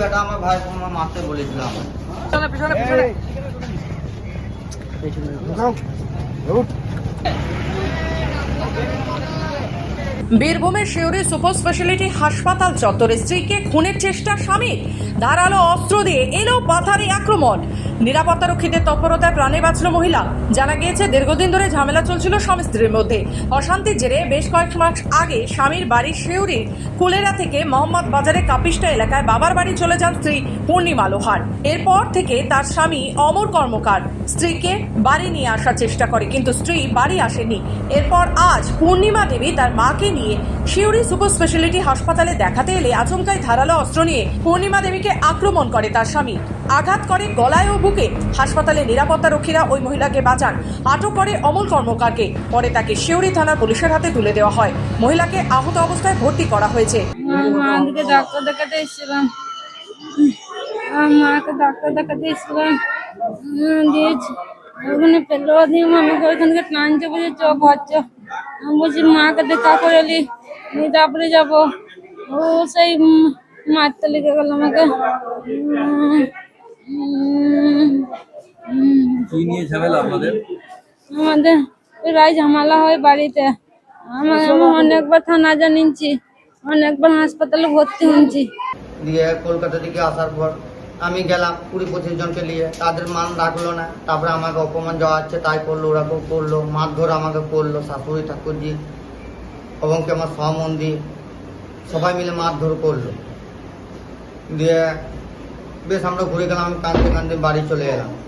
বেটা আমার ভাই তোমার বলেছিলাম বীরভূমের শিউরি সুপার স্পেশালিটি হাসপাতাল চত্বরে স্ত্রীকে খুনের চেষ্টা স্বামীর ধারালো অস্ত্র দিয়ে এলো পাথারি আক্রমণ। নিরাপত্তা রক্ষীদের তৎপরতায় প্রাণে বাঁচল মহিলা। জানা গিয়েছে, দীর্ঘদিন ধরে ঝামেলা চলছিল স্বামী স্ত্রীর মধ্যে। অশান্তির জেরে বেশ কয়েক মাস আগে স্বামীর বাড়ি শিউরির কুলেরা থেকে মোহাম্মদ বাজারে কাপিস্টা এলাকায় বাবার বাড়ি চলে যান স্ত্রী পূর্ণিমা লোহার। এরপর থেকে তার স্বামী অমর কর্মকার। স্ত্রীকে বাড়ি নিয়ে আসার চেষ্টা করে, কিন্তু স্ত্রী বাড়ি আসেনি এরপর আজ পূর্ণিমা দেবী তার মাকে নিয়ে শিউরি সুপার স্পেশালিটি হাসপাতালে দেখাতে এলে আচমকাই ধারালো অস্ত্র নিয়ে পূর্ণিমা দেবীকে আক্রমণ করে তার স্বামী। আঘাত করে, গলায় ও বুকে। হাসপাতালে নিরাপত্তা রক্ষীরা ওই মহিলাকে বাঁচান। আটক করে অমল কর্মকারকে। পরে তাকে শিউরি থানার পুলিশের হাতে তুলে দেওয়া হয়। মহিলাকে আহত অবস্থায় ভর্তি করা হয়েছে। ডাক্তার দেখাতে এসেছিলাম। মাকে ডাক্তার দেখাতে এসেছিলাম। চ আমি বলছি মাকে করে তারপরে যাব। ও সেই মারতে লেগে গেল আমাকে। কি নিয়ে ঝামেলা আপনাদের? আমাদের প্রায় ঝামেলা হয় বাড়িতে। আমার আমি অনেকবার থানা জানিয়েছি অনেকবার হাসপাতালে ভর্তি হয়েছি। দিয়ে কলকাতা থেকে আসার পর আমি গেলাম কুড়ি পঁচিশ জনকে নিয়ে। তাদের মান রাখল না তারপরে আমাকে অপমান যাওয়া হচ্ছে তাই করল ওরাকেও করল মারধর আমাকে করল শাশুড়ি ঠাকুরজি এবং কি আমার সম্বন্ধী সবাই মিলে মারধর করল। দিয়ে বেশ আমরা ঘুরে গেলাম কাঁদতে কাঁদতে বাড়ি চলে এলাম।